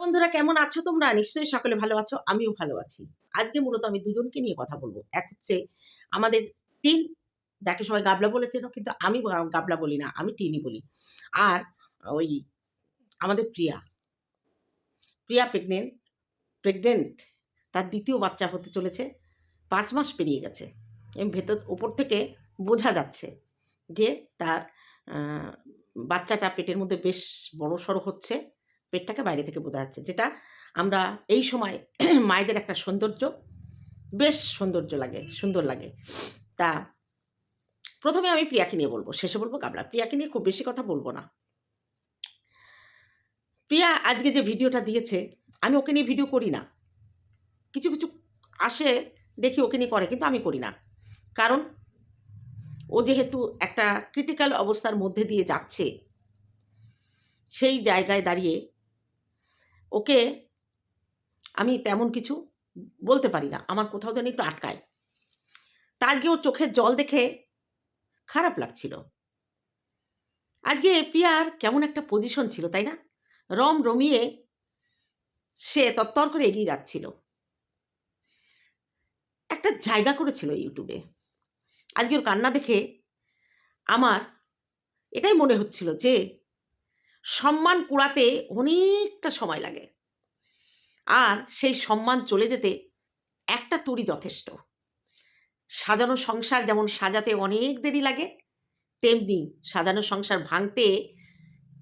বন্ধুরা কেমন আছো তোমরা? নিশ্চয়ই সকলে ভালো আছো, আমিও ভালো আছি। আজকে মূলত আমি দুজনকে নিয়ে কথা বলব। এক হচ্ছে আমাদের টিন, যাকে সবাই গাবলা বলেছেন কিন্তু আমি গাবলা বলি না, আমি টিনই বলি। আর ওই আমাদের প্রিয়া প্রিয়া প্রেগনেন্ট প্রেগনেন্ট তার দ্বিতীয় বাচ্চা হতে চলেছে, পাঁচ মাস পেরিয়ে গেছে। এবং ভেতর, ওপর থেকে বোঝা যাচ্ছে যে তার বাচ্চাটা পেটের মধ্যে বেশ বড় সড়ো হচ্ছে। পেটটাকে বাইরে থেকে বোঝা যাচ্ছে, যেটা আমরা এই সময় মায়েদের একটা সৌন্দর্য, বেশ সৌন্দর্য লাগে, সুন্দর লাগে। তা প্রথমে আমি প্রিয়াকে নিয়ে বলব, শেষে বলব গাবলা। প্রিয়াকে নিয়ে খুব বেশি কথা বলব না। প্রিয়া আজকে যে ভিডিওটা দিয়েছে, আমি ওকে নিয়ে ভিডিও করি না। কিছু কিছু আসে, দেখি ওকে নিয়ে করে, কিন্তু আমি করি না। কারণ ও যেহেতু একটা ক্রিটিক্যাল অবস্থার মধ্যে দিয়ে যাচ্ছে, সেই জায়গায় দাঁড়িয়ে ওকে আমি তেমন কিছু বলতে পারি না। আমার কোথাও যেন একটু আটকায়। তা আজকে ওর চোখের জল দেখে খারাপ লাগছিল। আজকে প্রিয়ার কেমন একটা পজিশন ছিল, তাই না? রম রমিয়ে সে তত্তর করে এগিয়ে যাচ্ছিল। একটা জায়গা করেছিল ইউটিউবে আজকে ওর কান্না দেখে আমার এটাই মনে হচ্ছিল যে সম্মান কুড়াতে অনেকটা সময় লাগে। আর সেই সম্মান চলে যেতে একটা তুড়ি যথেষ্ট। সাজানো সংসার যেমন সাজাতে অনেক দেরি লাগে, তেমনি সাজানো সংসার ভাঙতে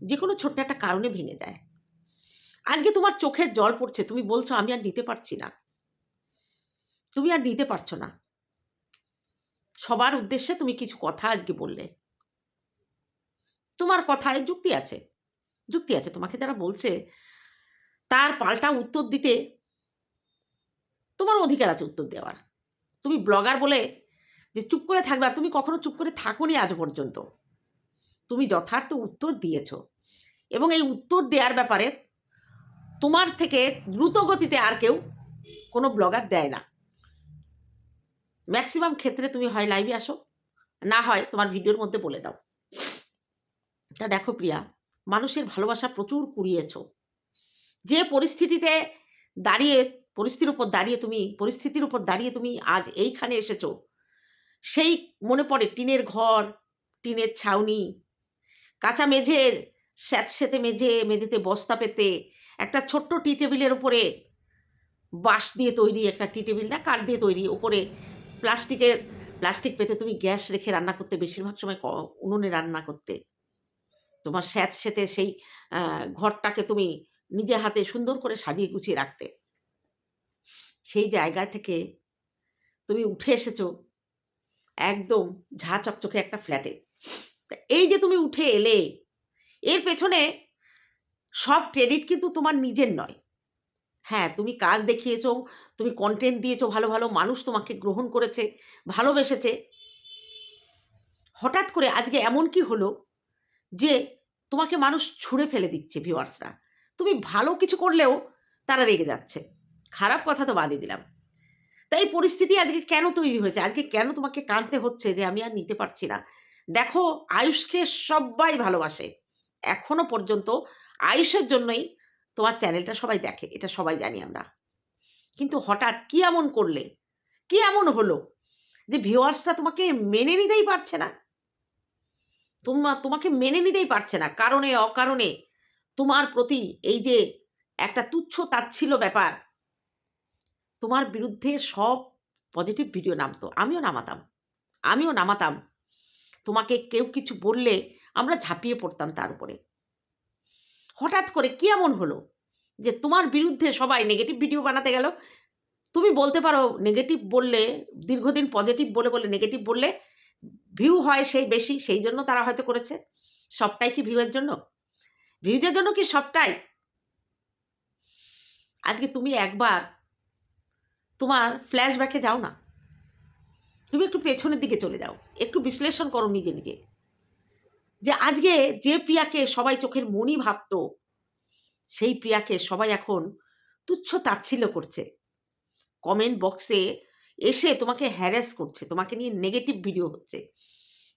যে কোনো ছোট্ট একটা কারণে ভেঙে যায়। আজকে তোমার চোখের জল পড়ছে, তুমি বলছো, আমি আর নিতে পারছি না। তুমি আর নিতে পারছ না। সবার উদ্দেশ্যে তুমি কিছু কথা আজকে বললে। তোমার কথায় যুক্তি আছে। যুক্তি আছে। তোমাকে যারা বলছে, তার পাল্টা উত্তর দিতে তোমার অধিকার আছে উত্তর দেওয়ার। তুমি ব্লগার বলে যে, চুপ করে থাকবে তুমি কখনো চুপ করে থাকোনি আজ পর্যন্ত। তুমি যথার্থ উত্তর দিয়েছ। এবং এই উত্তর দেওয়ার ব্যাপারে তোমার থেকে দ্রুত গতিতে আর কেউ কোনো ব্লগার দেয় না। ম্যাক্সিমাম ক্ষেত্রে তুমি হয় লাইভে আসো, না হয় তোমার ভিডিওর মধ্যে বলে দাও। তা দেখো প্রিয়া মানুষের ভালোবাসা প্রচুর কুড়িয়েছ। যে পরিস্থিতিতে দাঁড়িয়ে, পরিস্থিতির উপর দাঁড়িয়ে তুমি, পরিস্থিতির উপর দাঁড়িয়ে তুমি আজ এইখানে এসেছ, সেই মনে পড়ে টিনের ঘর, টিনের ছাউনি, কাঁচা মেঝের স্যাঁতস্যাঁতে মেঝে, মেঝেতে বস্তা পেতে, একটা ছোট্ট টি টেবিলের উপরে বাঁশ দিয়ে তৈরি একটা টি টেবিল না, কাঠ দিয়ে তৈরি, উপরে প্লাস্টিকের, প্লাস্টিক পেতে তুমি গ্যাস রেখে রান্না করতে, বেশিরভাগ সময় উনুনে রান্না করতে। তোমার স্যাঁত সেতে সেই ঘরটাকে তুমি নিজে হাতে সুন্দর করে সাজিয়ে গুছিয়ে রাখতে। সেই জায়গা থেকে তুমি উঠে এসেছ একদম ঝা চকচকে একটা ফ্ল্যাটে। এই যে তুমি উঠে এলে, এর পেছনে সব ক্রেডিট কিন্তু তোমার নিজের নয়। হ্যাঁ তুমি কাজ দেখিয়েছো, তুমি কন্টেন্ট দিয়েছ ভালো ভালো, মানুষ তোমাকে গ্রহণ করেছে, ভালোবেসেছে। হঠাৎ করে আজকে এমন কি হলো যে তোমাকে মানুষ ছুঁড়ে ফেলে দিচ্ছে ভিউয়ার্সরা তুমি ভালো কিছু করলেও তারা রেগে যাচ্ছে। খারাপ কথা তো বাদই দিলাম। তাই পরিস্থিতি আজকে কেন তৈরি হয়েছে? আজকে কেন তোমাকে কাঁদতে হচ্ছে যে আমি আর নিতে পারছি না? দেখো, আয়ুষকে সবাই ভালোবাসে। এখনও পর্যন্ত আয়ুষের জন্যই তোমার চ্যানেলটা সবাই দেখে, এটা সবাই জানি আমরা। কিন্তু হঠাৎ কি এমন করলে? কি এমন হলো? যে ভিউয়ার্সরা তোমাকে মেনে নিতেই পারছে না। তোমা, তোমাকে মেনে নিতেই পারছে না। কারণে, অকারণে তোমার প্রতি এই যে একটা তুচ্ছ তাচ্ছিল ব্যাপার, তোমার বিরুদ্ধে সব পজিটিভ ভিডিও নামতো। আমিও নামাতাম। আমিও নামাতাম। তোমাকে কেউ কিছু বললে আমরা ঝাঁপিয়ে পড়তাম তার উপরে। হঠাৎ করে কি এমন হলো যে তোমার বিরুদ্ধে সবাই নেগেটিভ ভিডিও বানাতে গেল? তুমি বলতে পারো নেগেটিভ বললে, দীর্ঘদিন পজিটিভ বলে বলে নেগেটিভ বললে ভিউ হয় সেই বেশি, সেই জন্য তারা হয়তো করেছে। সবটাই কি ভিউয়ের জন্য? ভিউজের জন্য কি সবটাই? আজকে তুমি একবার তোমার ফ্ল্যাশব্যাকে যাও না। তুমি একটু পেছনের দিকে চলে যাও। একটু বিশ্লেষণ করো নিজে নিজে। যে আজকে যে প্রিয়াকে সবাই চোখের মনি ভাবতো, সেই প্রিয়াকে সবাই এখন তুচ্ছ তাচ্ছিল্য করছে। কমেন্ট বক্সে এসে তোমাকে হ্যারাস করছে, তোমাকে নিয়ে নেগেটিভ ভিডিও হচ্ছে।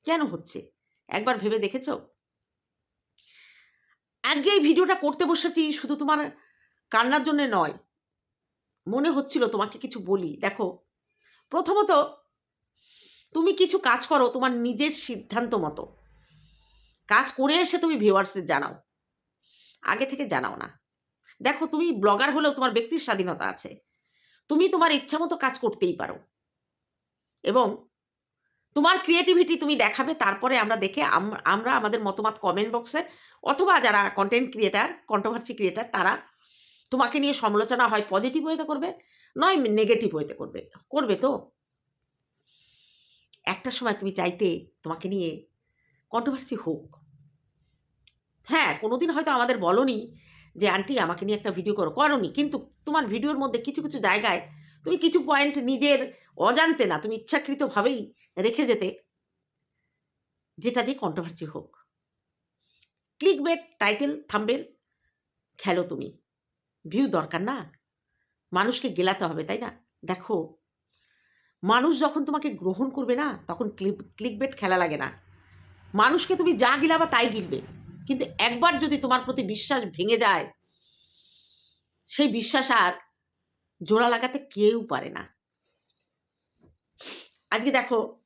কেন হচ্ছে? একবার ভেবে দেখেছ? আজকে এই ভিডিওটা করতে বসেছি শুধু তোমার কান্নার জন্যে নয়। মনে হচ্ছিল তোমাকে কিছু বলি। দেখো, প্রথমত তুমি কিছু কাজ করো তোমার নিজের সিদ্ধান্ত মতো। কাজ করে এসে তুমি ভিউয়ার্সদের জানাও। আগে থেকে জানাও না। দেখো, তুমি ব্লগার হলেও তোমার ব্যক্তির স্বাধীনতা আছে। তুমি তোমার ইচ্ছা মতো কাজ করতেই পারো। এবং তোমার ক্রিয়েটিভিটি তুমি দেখাবে, তারপরে আমরা দেখে আম- আমরা আমাদের মতামত কমেন্ট বক্সে অথবা যারা কন্টেন্ট ক্রিয়েটার কন্ট্রোভার্সি ক্রিয়েটার তারা তোমাকে নিয়ে সমালোচনা হয় পজিটিভ ওয়েতে করবে, নয় নেগেটিভ ওয়েতে করবে করবে তো? একটা সময় তুমি চাইতে তোমাকে নিয়ে কন্ট্রোভার্সি হোক। হ্যাঁ কোনোদিন হয়তো আমাদের বলনি যে, আন্টি আমাকে নিয়ে একটা ভিডিও করো। করনি, কিন্তু তোমার ভিডিওর মধ্যে কিছু কিছু জায়গায় তুমি কিছু পয়েন্ট নিজের অজান্তে না, তুমি ইচ্ছাকৃতভাবেই রেখে যেতে, যেটা দিয়ে কন্ট্রোভার্সি হোক। ক্লিক বেট টাইটেল থাম্বেল খেলো তুমি। ভিউ দরকার না। মানুষকে গেলাতে হবে, তাই না? দেখো, মানুষ যখন তোমাকে গ্রহণ করবে না, তখন ক্লিক ক্লিক বেট খেলা লাগে না। মানুষকে তুমি যা গিলাবা তাই গিলবে। কিন্তু একবার যদি তোমার প্রতি বিশ্বাস ভেঙে যায়, সেই বিশ্বাস আর জোড়া লাগাতে কেউ পারে না। আজকে দেখো,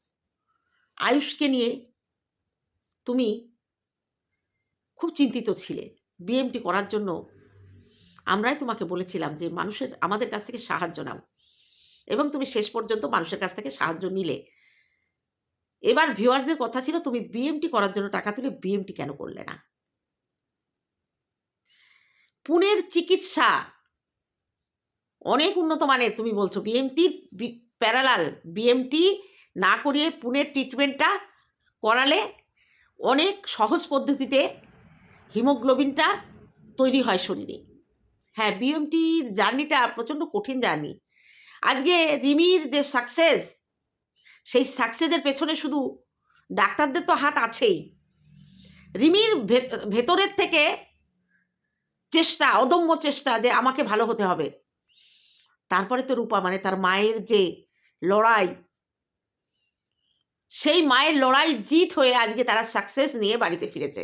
আয়ুষকে নিয়ে তুমি খুব চিন্তিত ছিলে। বিএমটি করার জন্য আমরাই তোমাকে বলেছিলাম যে, মানুষের, আমাদের কাছ থেকে সাহায্য নাও। এবং তুমি শেষ পর্যন্ত মানুষের কাছ থেকে সাহায্য নিলে। এবার ভিউয়ার্সদের কথা ছিল, তুমি বিএমটি করার জন্য টাকা তুলে বিএমটি কেন করলে না? পুনের চিকিৎসা অনেক উন্নত মানের, তুমি বলছো বিএমটি প্যারালাল বিএমটি না করিয়ে পুনের ট্রিটমেন্টটা করালে অনেক সহজ পদ্ধতিতে হিমোগ্লোবিনটা তৈরি হয় শরীরে। হ্যাঁ বিএমটির জার্নিটা প্রচণ্ড কঠিন জার্নি। আজকে রিমির যে সাকসেস সেই সাকসেসের পেছনে শুধু ডাক্তারদের তো হাত আছেই। রিমির ভেতরের থেকে চেষ্টা, অদম্য চেষ্টা যে আমাকে ভালো হতে হবে। তারপরে তো রূপা মানে তার মায়ের যে লড়াই, সেই মায়ের লড়াই জিত হয়ে আজকে তারা সাকসেস নিয়ে বাড়িতে ফিরেছে।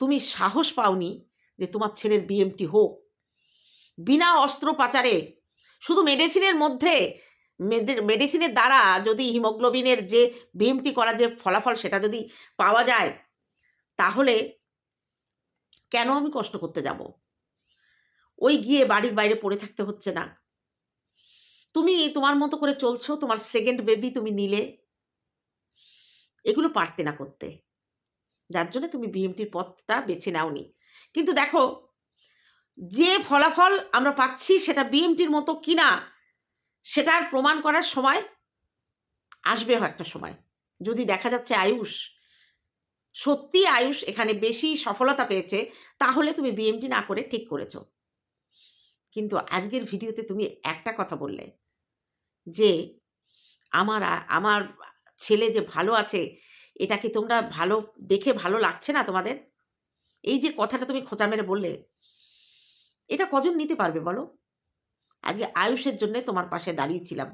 তুমি সাহস পাওনি যে তোমার ছেলের বিএমটি হোক। বিনা অস্ত্রোপচারে, শুধু মেডিসিনের মধ্যে মেডিসিনের দ্বারা যদি হিমোগ্লোবিনের যে বিএমটি করার যে ফলাফল সেটা যদি পাওয়া যায়, তাহলে কেন আমি কষ্ট করতে যাব? ওই গিয়ে বাড়ির বাইরে পড়ে থাকতে হচ্ছে না। তুমি তোমার মতো করে চলছো, তোমার সেকেন্ড বেবি তুমি নিলে। এগুলো পারতে না করতে। যার জন্য তুমি বিএমটির পথটা বেছে নাওনি। কিন্তু দেখো, যে ফলাফল আমরা পাচ্ছি সেটা বিএমটির মতো কিনা, সেটার প্রমাণ করার সময় আসবে একটা সময়। যদি দেখা যাচ্ছে আয়ুষ সত্যি আয়ুষ এখানে বেশি সফলতা পেয়েছে, তাহলে তুমি বিএমটি না করে ঠিক করেছ। কিন্তু আজকের ভিডিওতে তুমি একটা কথা বললে যে, আমার আমার ছেলে যে ভালো আছে, এটা কি তোমরা ভালো, দেখে ভালো লাগছে না তোমাদের? এই যে কথাটা তুমি খোঁচা মেরে বললে, এটা কজন নিতে পারবে বলো? আজকে আয়ুষের জন্য তোমার পাশে দাঁড়িয়েছিলাম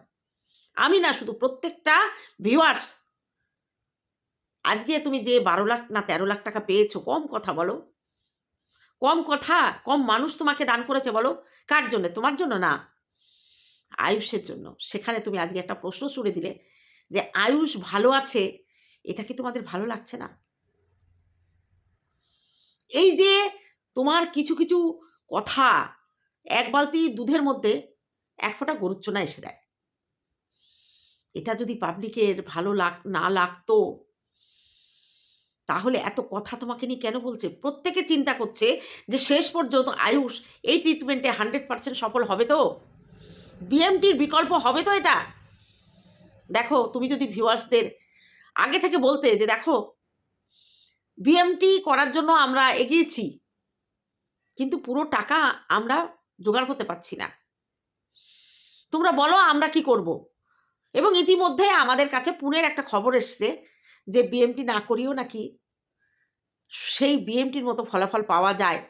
আমি না শুধু প্রত্যেকটা ভিউয়ার্স আজকে তুমি যে বারো লাখ না তেরো লাখ টাকা পেয়েছ, কম কথা বলো। কম কথা, কম মানুষ তোমাকে দান করেছে বলো। কার জন্য? তোমার জন্য না। আয়ুষের জন্য। সেখানে তুমি আজকে একটা প্রশ্ন ছুড়ে দিলে যে, আয়ুষ ভালো আছে, এটা কি তোমাদের ভালো লাগছে না? এই যে তোমার কিছু কিছু কথা এক বালতি দুধের মধ্যে এক ফোঁটা গরুচ্চনা এসে দেয়। এটা যদি পাবলিকের ভালো লাগ, না লাগতো তাহলে এত কথা তোমাকে নিয়ে কেন বলছে? প্রত্যেকে চিন্তা করছে যে শেষ পর্যন্ত আয়ুষ এই ট্রিটমেন্টে হান্ড্রেড পার্সেন্ট সফল হবে তো? বিএমটির বিকল্প হবে তো এটা? দেখো, তুমি যদি ভিউয়ার্সদের আগে থেকে বলতে যে দেখো বিএমটি করার জন্য আমরা এগিয়েছি, কিন্তু পুরো টাকা আমরা জোগাড় করতে পারছি না। তোমরা বলো আমরা কি করব? এবং ইতিমধ্যে আমাদের কাছে পুনের একটা খবর এসছে যে বিএমটি না করিও নাকি? সেই বিএমটির মতো ফলাফল পাওয়া যায়?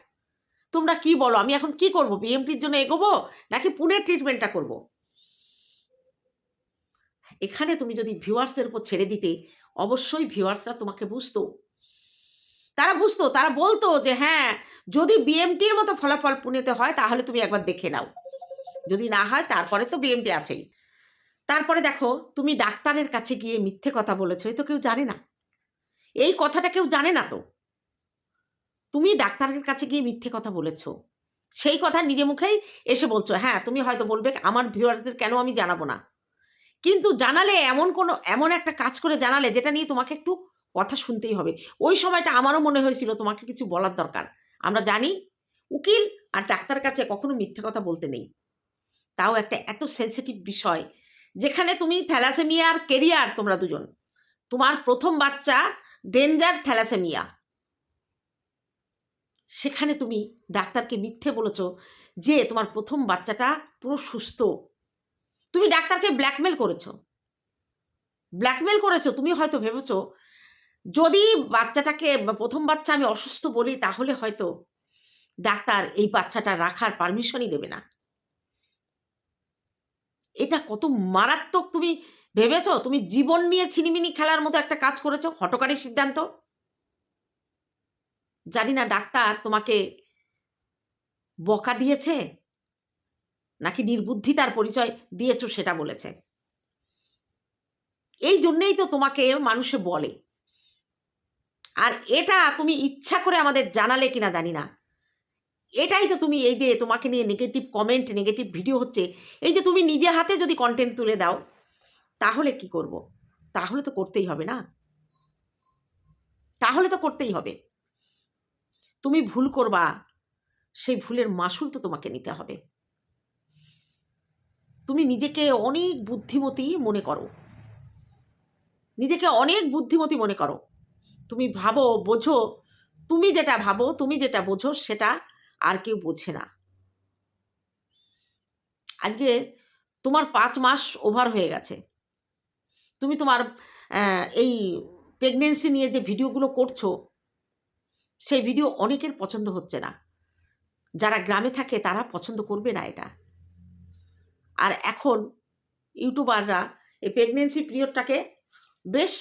তোমরা কি বলো? আমি এখন কি করব? বিএমটির জন্য এগোবো? নাকি পুনের ট্রিটমেন্টটা করব? এখানে তুমি যদি ভিউয়ার্সের উপর ছেড়ে দিতে, অবশ্যই ভিউয়ার্সরা তোমাকে বুঝতো। তারা বুঝতো, তারা বলতো যে হ্যাঁ যদি বিএমটির মতো ফলাফল পুনেতে হয়, তাহলে তুমি একবার দেখে নাও। যদি না হয়, তারপরে তো বিএমটি আছেই। তারপরে দেখো, তুমি ডাক্তারের কাছে গিয়ে মিথ্যে কথা বলেছ এই তো কেউ জানে না। এই কথাটা কেউ জানে না তো। তুমি ডাক্তারের কাছে গিয়ে মিথ্যে কথা বলেছ। সেই কথা নিজে মুখেই এসে বলছো হ্যাঁ তুমি হয়তো বলবে, আমার ভিউয়ারদের কেন আমি জানাব না? কিন্তু জানালে এমন কোনো, এমন একটা কাজ করে জানালে যেটা নিয়ে তোমাকে একটু কথা শুনতেই হবে। ওই সময়টা আমারও মনে হয়েছিল তোমাকে কিছু বলার দরকার। আমরা জানি, উকিল আর ডাক্তার কাছে কখনো মিথ্যে কথা বলতে নেই। তাও একটা এত সেন্সিটিভ বিষয় যেখানে তুমি থ্যালাসেমিয়ার কেরিয়ার তোমরা দুজন। তোমার প্রথম বাচ্চা ডেঞ্জার থ্যালাসেমিয়া। সেখানে তুমি ডাক্তারকে মিথ্যে বলেছ যে তোমার প্রথম বাচ্চাটা পুরো সুস্থ। তুমি ডাক্তারকে ব্ল্যাকমেল করেছ। ব্ল্যাকমেল করেছ, তুমি হয়তো ভেবেছো, যদি বাচ্চাটাকে প্রথম বাচ্চা আমি অসুস্থ বলি, তাহলে হয়তো ডাক্তার এই বাচ্চাটা রাখার পারমিশনই দেবে না। এটা কত মারাত্মক তুমি ভেবেছো? তুমি জীবন নিয়ে ছিনিমিনি খেলার মতো একটা কাজ করেছ? হটকারী সিদ্ধান্ত? জানি না ডাক্তার তোমাকে বকা দিয়েছে? নাকি নির্বুদ্ধিতার পরিচয় দিয়েছ সেটা বলেছে? এই জন্যেই তো তোমাকে মানুষে বলে। আর এটা তুমি ইচ্ছা করে আমাদের জানালে কিনা জানি না। এটাই তো তুমি এই যে তোমাকে নিয়ে নেগেটিভ কমেন্ট নেগেটিভ ভিডিও হচ্ছে, এই যে তুমি নিজে হাতে যদি কন্টেন্ট তুলে দাও, তাহলে কি করব? তাহলে তো করতেই হবে না। তাহলে তো করতেই হবে। তুমি ভুল করবা, সেই ভুলের মাসুল তো তোমাকে নিতে হবে। তুমি নিজেকে অনেক বুদ্ধিমতী মনে করো। নিজেকে অনেক বুদ্ধিমতী মনে করো। তুমি ভাবো, বোঝো, তুমি যেটা ভাবো, তুমি যেটা বোঝো, সেটা আর কেউ বোঝে না। আজকে তোমার পাঁচ মাস ওভার হয়ে গেছে। তুমি তোমার এই প্রেগনেন্সি নিয়ে যে ভিডিওগুলো করছ, সেই ভিডিও অনেকের পছন্দ হচ্ছে না। যারা গ্রামে থাকে, তারা পছন্দ করবে না এটা। আর এখন ইউটিউবাররা এই প্রেগনেন্সি পিরিয়ডটাকে বেশ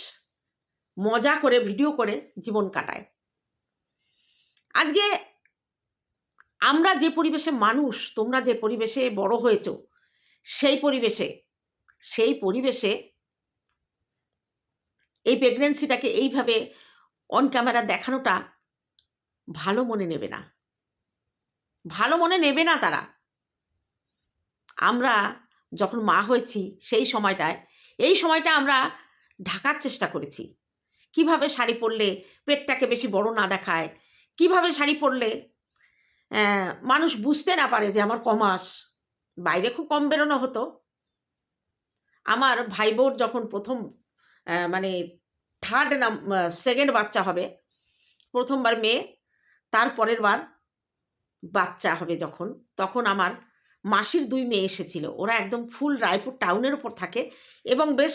মজা করে ভিডিও করে জীবন কাটায়। আজকে আমরা যে পরিবেশে মানুষ, তোমরা যে পরিবেশে বড় হয়েছো, সেই পরিবেশে সেই পরিবেশে এই প্রেগনেন্সিটাকে এইভাবে অন ক্যামেরা দেখানোটা ভালো মনে নেবে না। ভালো মনে নেবে না তারা। আমরা যখন মা হয়েছি, সেই সময়টায়, এই সময়টা আমরা ঢাকার চেষ্টা করেছি। কীভাবে শাড়ি পরলে পেটটাকে বেশি বড় না দেখায়, কীভাবে শাড়ি পরলে মানুষ বুঝতে না পারে যে আমার কমাস। বাইরে খুব কম বেরোনো হতো। আমার ভাই বোর যখন প্রথম মানে থার্ড নাম সেকেন্ড বাচ্চা হবে, প্রথমবার মেয়ে, তারপরের বার বাচ্চা হবে যখন, তখন আমার মাসির দুই মেয়ে এসেছিল। ওরা একদম ফুল রায়পুর টাউনের ওপর থাকে এবং বেশ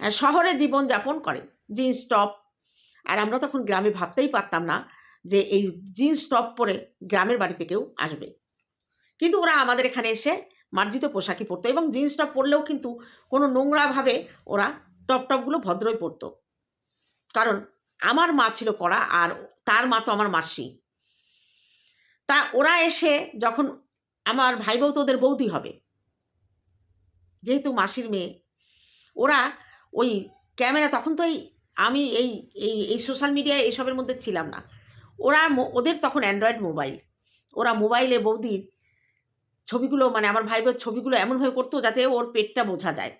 শহরে জীবনযাপন করে। Jeans top. আর আমরা তখন গ্রামে ভাবতেই পারতাম না যে এই জিন্স টপ পরে গ্রামের বাড়িতে কেউ আসবে। কিন্তু ওরা আমাদের এখানে এসে মার্জিত পোশাকই পরতো এবং জিন্স টপ পরলেও কিন্তু কোনো নোংরাভাবে ওরা টপ টপগুলো ভদ্রই পরতো। কারণ আমার মা ছিল কড়া আর তার মা তো আমার মাসি। তা ওরা এসে যখন আমার ভাই বউ তো ওদের বৌদি হবে, যেহেতু মাসির মেয়ে, ওরা ওই ক্যামেরা তখন তো এই আমি এই এই এই সোশ্যাল মিডিয়ায় এসবের মধ্যে ছিলাম না। ওরা ওদের তখন অ্যান্ড্রয়েড মোবাইল ওরা মোবাইলে বৌদির ছবিগুলো মানে আমার ভাই বোর ছবিগুলো এমনভাবে করতো যাতে ওর পেটটা বোঝা যায়।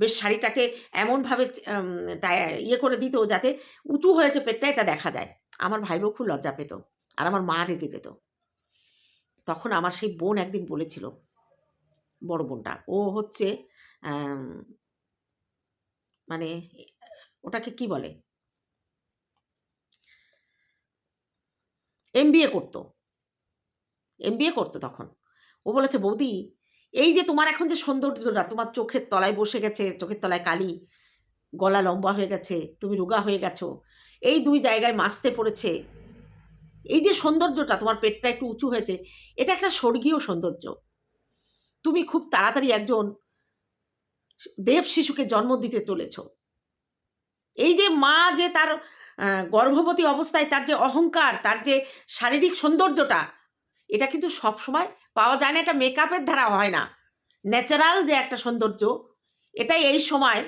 বেশ শাড়িটাকে এমনভাবে ইয়ে করে দিত যাতে উঁচু হয়েছে পেটটা, এটা দেখা যায়। আমার ভাই খুব লজ্জা পেত আর আমার মা রেগে যেত। তখন আমার সেই বোন একদিন বলেছিল, বড় বোনটা, ও হচ্ছে মানে ওটাকে কি বলে? এম বি এ করতো। এম বি এ করতো তখন। ও বলেছে, বৌদি, এই যে তোমার এখন যে সৌন্দর্যটা, তোমার চোখের তলায় বসে গেছে, চোখের তলায় কালি, গলা লম্বা হয়ে গেছে, তুমি রোগা হয়ে গেছো, এই দুই জায়গায় মাসতে পড়েছে, এই যে সৌন্দর্যটা, তোমার পেটটা একটু উঁচু হয়েছে, এটা একটা স্বর্গীয় সৌন্দর্য। তুমি খুব তাড়াতাড়ি একজন দেব শিশুকে জন্ম দিতে চলেছ এই যে মা যে তার গর্ভবতী অবস্থায় তার যে অহংকার, তার যে শারীরিক সৌন্দর্যটা, এটা কিন্তু সব সময় পাওয়া যায় না, এটা মেকআপের দ্বারা হয় না। ন্যাচারাল যে একটা সৌন্দর্য, এটাই এই সময়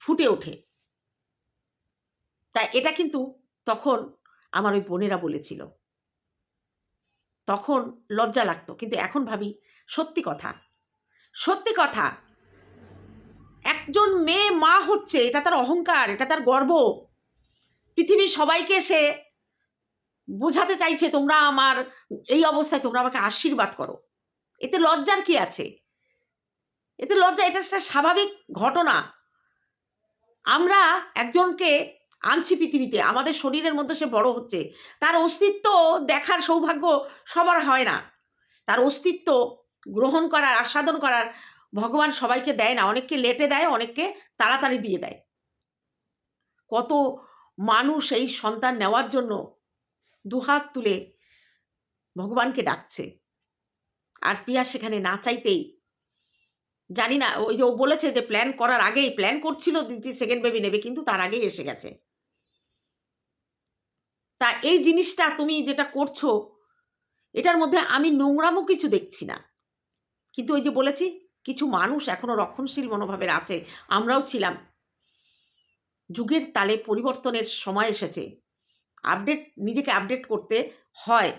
ফুটে ওঠে। তাই এটা কিন্তু তখন আমার ওই বোনেরা বলেছিল। তখন লজ্জা লাগতো, কিন্তু এখন ভাবি, সত্যি কথা সত্যি কথা, একজন মেয়ে মা হচ্ছে, এটা তার অহংকার, এটা তার গর্ব। পৃথিবীর সবাইকে সে বোঝাতে চাইছে, তোমরা আমার এই অবস্থায় তোমরা আমাকে আশীর্বাদ করো। এতে লজ্জার কি আছে? এতে লজ্জা, এটা একটা স্বাভাবিক ঘটনা। আমরা একজনকে আনছি পৃথিবীতে, আমাদের শরীরের মধ্যে সে বড় হচ্ছে। তার অস্তিত্ব দেখার সৌভাগ্য সবার হয় না। তার অস্তিত্ব গ্রহণ করার, আস্বাদন করার ভগবান সবাইকে দেয় না। অনেককে লেটে দেয়, অনেককে তাড়াতাড়ি দিয়ে দেয়। কত মানুষ এই সন্তান নেওয়ার জন্য দুহাত তুলে ভগবানকে ডাকছে। আর প্রিয়া সেখানে না চাইতেই, জানি না, ওই যে ও বলেছে যে প্ল্যান করার আগেই প্ল্যান করছিল দিদি সেকেন্ড বেবি নেবে, কিন্তু তার আগেই এসে গেছে। তা এই জিনিসটা তুমি যেটা করছ, এটার মধ্যে আমি নোংরামও কিছু দেখছি না। কিন্তু ওই যে বলেছি, কিছু মানুষ এখনও রক্ষণশীল মনোভাবের আছে, আমরাও ছিলাম। যুগের তালে পরিবর্তনের সময় এসেছে। আপডেট, নিজেকে আপডেট করতে হয়।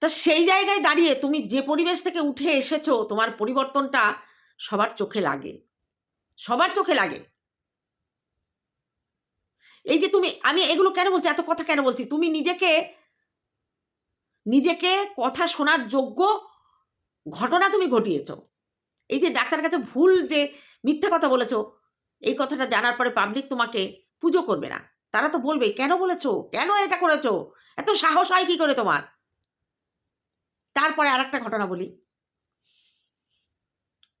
তা সেই জায়গায় দাঁড়িয়ে তুমি যে পরিবেশ থেকে উঠে এসেছ, তোমার পরিবর্তনটা সবার চোখে লাগে। সবার চোখে লাগে। এই যে তুমি, আমি এগুলো কেন বলছি? এত কথা কেন বলছি? তুমি নিজেকে নিজেকে কথা শোনার যোগ্য ঘটনা তুমি ঘটিয়েছ। এই যে ডাক্তার কাছে ভুল যে মিথ্যা কথা বলেছ এই কথাটা জানার পরে পাবলিক তোমাকে পুজো করবে না। তারা তো বলবে, কেন বলেছ? কেন এটা করেছ? এত সাহস হয় কি করে তোমার? তারপরে আর একটা ঘটনা বলি।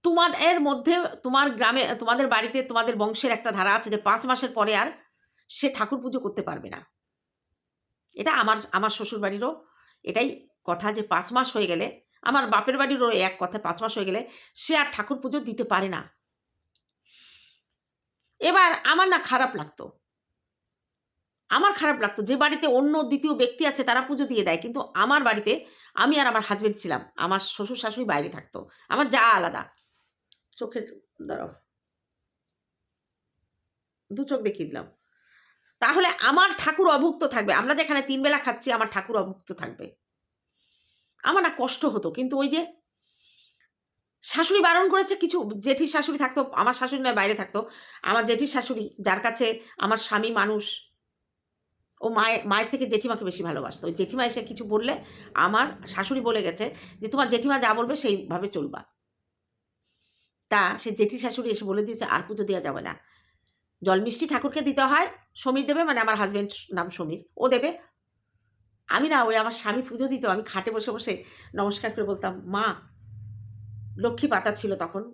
তোমার এর মধ্যে, তোমার গ্রামে, তোমাদের বাড়িতে তোমাদের বংশের একটা ধারা আছে যে পাঁচ মাসের পরে আর সে ঠাকুর পুজো করতে পারবে না। এটা আমার আমার শ্বশুর বাড়িরও এটাই কথা যে পাঁচ মাস হয়ে গেলে, আমার বাপের বাড়িরও এক কথা, পাঁচ মাস হয়ে গেলে সে আর ঠাকুর পুজো দিতে পারে না। এবার আমার না খারাপ লাগতো। আমার খারাপ লাগতো যে বাড়িতে অন্য দ্বিতীয় ব্যক্তি আছে তারা পুজো দিয়ে দেয়, কিন্তু আমার বাড়িতে আমি আর আমার হাজবেন্ড ছিলাম। আমার শ্বশুর শাশুড়ি বাইরে থাকতো। আমার যা আলাদা। চোখের দাঁড়াও দু চোখ দেখিয়ে দিলাম। তাহলে আমার ঠাকুর অভুক্ত থাকবে। আমরা যেখানে তিন বেলা খাচ্ছি, আমার ঠাকুর অভুক্ত থাকবে। আমার না কষ্ট হতো, কিন্তু ওই যে শাশুড়ি বারণ করেছে কিছু, জেঠির শাশুড়ি থাকতো, আমার শাশুড়ি নয়, বাইরে থাকতো। আমার জেঠির শাশুড়ি, যার কাছে আমার স্বামী মানুষ, ও মায়ের মায়ের থেকে জেঠিমাকে বেশি ভালোবাসতো। ওই জেঠিমা এসে কিছু বললে, আমার শাশুড়ি বলে গেছে যে, তোমার জেঠিমা যা বলবে সেইভাবে চলবা। তা সে জেঠি শাশুড়ি এসে বলে দিয়েছে, আর পুজো দেওয়া যাবে না। জল মিষ্টি ঠাকুরকে দিতে হয়, সমীর দেবে মানে আমার হাজবেন্ড নাম সমীর, ও দেবে। আমি না, ওই আমার স্বামী পুজো দিত, আমি খাটে বসে বসে নমস্কার করে বলতাম, মা লক্ষ্মী পাতা ছিল তখন।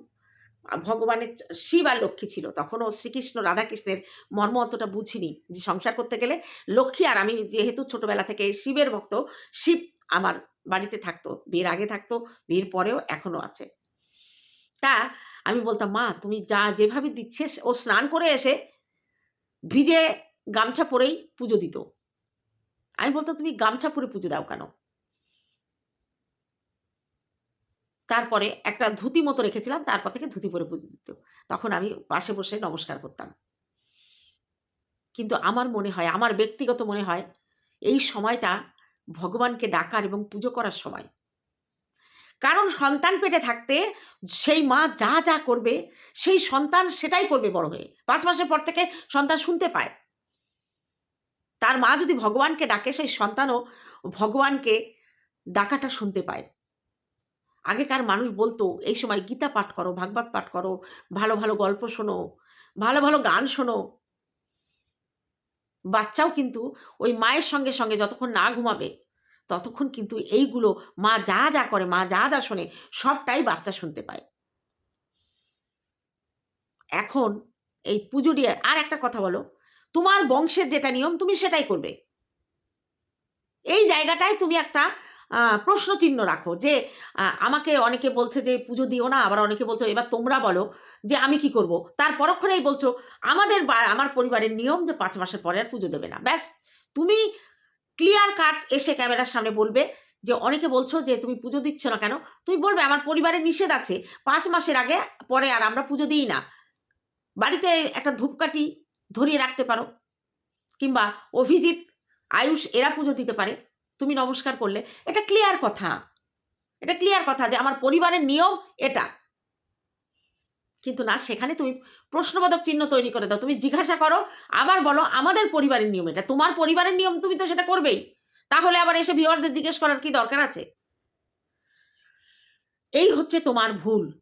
ভগবানের শিব আর লক্ষ্মী ছিল। তখনও শ্রীকৃষ্ণ, রাধাকৃষ্ণের মর্ম অতটা বুঝিনি যে সংসার করতে গেলে লক্ষ্মী আর আমি যেহেতু ছোটবেলা থেকে শিবের ভক্ত, শিব আমার বাড়িতে থাকতো, বিয়ের আগে থাকতো, বিয়ের পরেও এখনও আছে। তা আমি বলতাম, মা, তুমি যা যেভাবে দিচ্ছে ও স্নান করে এসে ভিজে গামছা পরেই পুজো দিত। আমি বলতাম, তুমি গামছা পরে পুজো দাও কেন? তারপরে একটা ধুতি মতো রেখেছিলাম, তারপর থেকে ধুতি পরে পুজো দিত। তখন আমি পাশে বসে নমস্কার করতাম। কিন্তু আমার মনে হয়, আমার ব্যক্তিগত মনে হয়, এই সময়টা ভগবানকে ডাকার এবং পুজো করার সময়। কারণ সন্তান পেটে থাকতে সেই মা যা যা করবে, সেই সন্তান সেটাই করবে বড় হয়ে। পাঁচ মাসের পর থেকে সন্তান শুনতে পায়। তার মা যদি ভগবানকে ডাকে, সেই সন্তানও ভগবানকে ডাকাটা শুনতে পায়। আগেকার মানুষ বলতো, এই সময় গীতা পাঠ করো, ভাগবত পাঠ করো, ভালো ভালো গল্প শোনো, ভালো ভালো গান শোনো। বাচ্চাও কিন্তু ওই মায়ের সঙ্গে সঙ্গে যতক্ষণ না ঘুমাবে, ততক্ষণ কিন্তু এইগুলো মা যা যা করে, মা যা যা শোনে, সবটাই বাচ্চা শুনতে পায়। এখন এই পুজো দিয়ে আর একটা কথা বলো, তোমার বংশের যেটা নিয়ম, তুমি সেটাই করবে। এই জায়গাটায় তুমি একটা আ প্রশ্নচিহ্ন রাখো যে আমাকে অনেকে বলছে যে পুজো দিও না, আবার অনেকে বলছো এবার তোমরা বলো যে আমি কি করব? তার পরক্ষণেই বলছো আমাদের আমার পরিবারের নিয়ম যে পাঁচ মাসের পরে আর পুজো দেবে না। ব্যাস তুমি ক্লিয়ার কাট এসে ক্যামেরার সামনে বলবে যে অনেকে বলছো যে তুমি পুজো দিচ্ছ না কেন? তুমি বলবে আমার পরিবারের নিষেধ আছে। পাঁচ মাসের আগে পরে আর আমরা পুজো দিই না। বাড়িতে একটা ধূপকাঠি ধরিয়ে রাখতে পারো। কিংবা অভিজিৎ, আয়ুষ এরা পুজো দিতে পারে। তুমি নমস্কার করলে। এটা ক্লিয়ার কথা। এটা ক্লিয়ার কথা যে আমার পরিবারের নিয়ম এটা। কিন্তু না সেখানে তুমি প্রশ্নবোধক চিহ্ন তৈরি করে দাও। তুমি জিজ্ঞাসা করো, আবার বলো আমাদের পরিবারের নিয়ম এটা। তোমার পরিবারের নিয়ম তুমি তো সেটা করবেই। তাহলে আবার এসে ভিউয়ারদের জিজ্ঞেস করার কি দরকার আছে? এই হচ্ছে তোমার ভুল।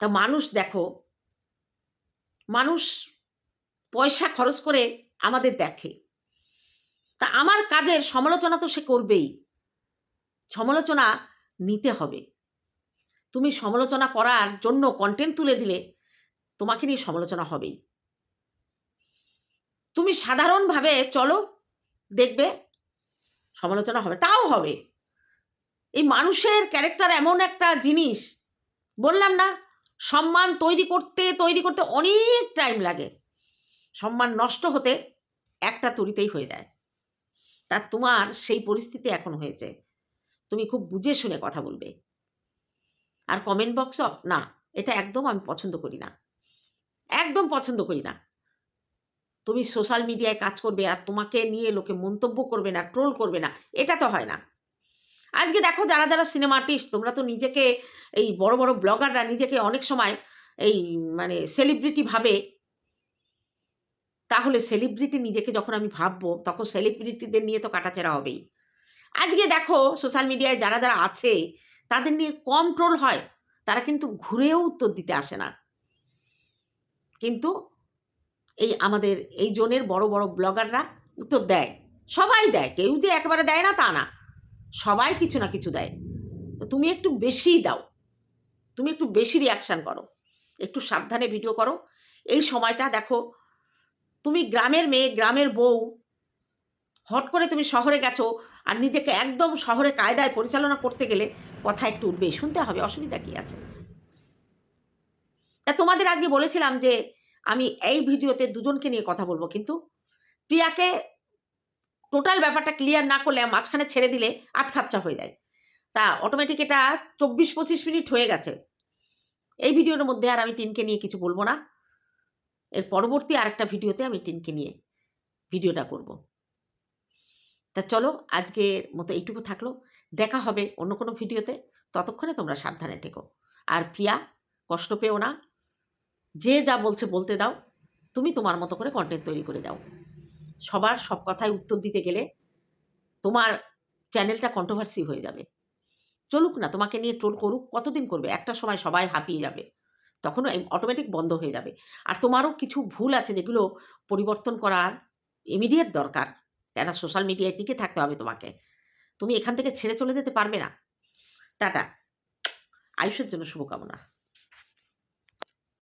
তা মানুষ দেখো মানুষ পয়সা খরচ করে আমাদের দেখে। তা আমার কাজের সমালোচনা তো সে করবেই। সমালোচনা নিতে হবে। তুমি সমালোচনা করার জন্য কন্টেন্ট তুলে দিলে তোমাকে নিয়ে সমালোচনা হবেই। তুমি সাধারণভাবে চলো, দেখবে সমালোচনা হবে। তাও হবে। এই মানুষের ক্যারেক্টার এমন একটা জিনিস, বললাম না সম্মান তৈরি করতে, তৈরি করতে অনেক টাইম লাগে। সম্মান নষ্ট হতে একটা তুড়িতেই হয়ে যায়। তা তোমার সেই পরিস্থিতি এখন হয়েছে। তুমি খুব বুঝে শুনে কথা বলবে। আর কমেন্ট বক্স অফ না, এটা একদম আমি পছন্দ করি না। একদম পছন্দ করি না। তুমি সোশ্যাল মিডিয়ায় কাজ করবে আর তোমাকে নিয়ে লোকে মন্তব্য করবে না, ট্রোল করবে না। এটা তো হয় না। আজকে দেখো যারা, যারা সিনেমা আর্টিস্ট তোমরা তো নিজেকে এই বড়, বড় ব্লগাররা নিজেকে অনেক সময় এই মানে সেলিব্রিটি ভাবে। তাহলে সেলিব্রিটি নিজেকে যখন আমি ভাববো তখন সেলিব্রিটিদের নিয়ে তো কাটাছেঁড়া হবেই। আজকে দেখো সোশ্যাল মিডিয়ায় যারা, যারা আছে তাদের নিয়ে কম ট্রোল হয়। তারা কিন্তু ঘুরেও উত্তর দিতে আসে না। কিন্তু এই আমাদের এই জোনের বড়, বড় ব্লগাররা উত্তর দেয়। সবাই দেয়। কেউ যে একেবারে দেয় না তা না। সবাই কিছু না কিছু দেয়। তো তুমি একটু বেশিই দাও। তুমি একটু বেশি রিঅ্যাকশন করো। একটু সাবধানে ভিডিও করো। এই সময়টা দেখো গ্রামের মেয়ে, গ্রামের বউ। হট করে তুমি শহরে গেছো আর নিজেকে একদম শহরে কায়দায় পরিচালনা করতে গেলে কথা একটু উঠবেই। শুনতে হবে অসুবিধা কি আছে? তা তোমাদের আজকে বলেছিলাম যে আমি এই ভিডিওতে দুজনকে নিয়ে কথা বলব কিন্তু প্রিয়াকে টোটাল ব্যাপারটা ক্লিয়ার না করলে মাঝখানে ছেড়ে দিলে আধখাপচা হয়ে যায়। তা অটোমেটিক এটা ২৪-২৫ মিনিট হয়ে গেছে। এই ভিডিওর মধ্যে আর আমি টিনকে নিয়ে কিছু বলব না। এর পরবর্তী আরেকটা ভিডিওতে আমি টিনকে নিয়ে ভিডিওটা করব। তা চলো, আজকের মতো এইটুকু থাকল। দেখা হবে অন্য কোনো ভিডিওতে। ততক্ষণে তোমরা সাবধানে থেকো। আর প্রিয়া, কষ্ট পেও না। যে যা বলছে বলতে দাও। তুমি তোমার মতো করে কন্টেন্ট তৈরি করে দাও। সবার সব কথায় উত্তর দিতে গেলে তোমার চ্যানেলটা কন্ট্রোভার্সি হয়ে যাবে। চলুক না, তোমাকে নিয়ে ট্রোল করুক। কতদিন করবে? একটা সময় সবাই হাঁপিয়ে যাবে। তখন অটোমেটিক বন্ধ হয়ে যাবে। আর তোমারও কিছু ভুল আছে যেগুলো পরিবর্তন করার ইমিডিয়েট দরকার। কেন সোশ্যাল মিডিয়ায় টিকে থাকতে হবে তোমাকে। তুমি এখান থেকে ছেড়ে চলে যেতে পারবে না। টাটা। আয়ুষের জন্য শুভকামনা।